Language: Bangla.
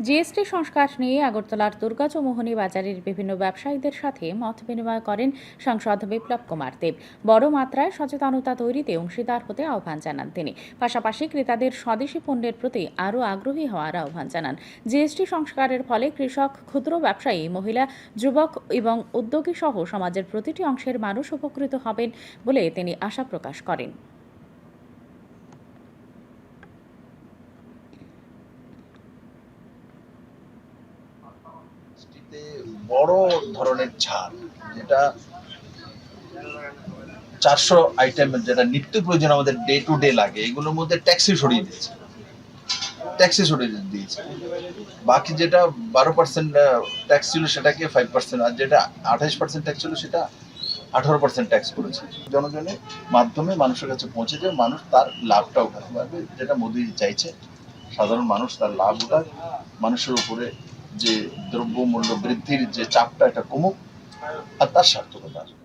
জিএসটি সংস্কার নিয়ে আগরতলার দুর্গাচৌমোহনী বাজারের বিভিন্ন ব্যবসায়ীদের সাথে মত বিনিময় করেন সাংসদ বিপ্লব কুমার দেব। বড় মাত্রায় সচেতনতা তৈরিতে অংশীদার হতে আহ্বান জানান তিনি। পাশাপাশি ক্রেতাদের স্বদেশি পণ্যের প্রতি আরও আগ্রহী হওয়ার আহ্বান জানান। জিএসটি সংস্কারের ফলে কৃষক, ক্ষুদ্র ব্যবসায়ী, মহিলা, যুবক এবং উদ্যোগী সহ সমাজের প্রতিটি অংশের মানুষ উপকৃত হবেন বলে তিনি আশা প্রকাশ করেন। জিএসটিতে বড় ধরনের ছাড় যেটা চারশো আইটেম যেটা নিত্য প্রয়োজন আমাদের ডে টু ডে লাগে, এগুলোর মধ্যে ট্যাক্সি সরিয়ে দিয়েছে। ট্যাক্সি সরিয়ে দিয়েছে। বাকি যেটা বারো পার্সেন্ট ট্যাক্স ছিল সেটাকে ফাইভ পার্সেন্ট আর যেটা আঠাশ পার্সেন্ট ট্যাক্স ছিল সেটা আঠারো পার্সেন্ট ট্যাক্স করেছে। জনগণের মাধ্যমে মানুষের কাছে পৌঁছে যায় মানুষ তার লাভটা উঠাতে পারবে, যেটা মোদী চাইছে। সাধারণ মানুষ তার লাভ উঠাক, মানুষের উপরে যে দ্রব্যমূল্য বৃদ্ধির যে চাপটা এটা কমুক আর তার সার্থকতা।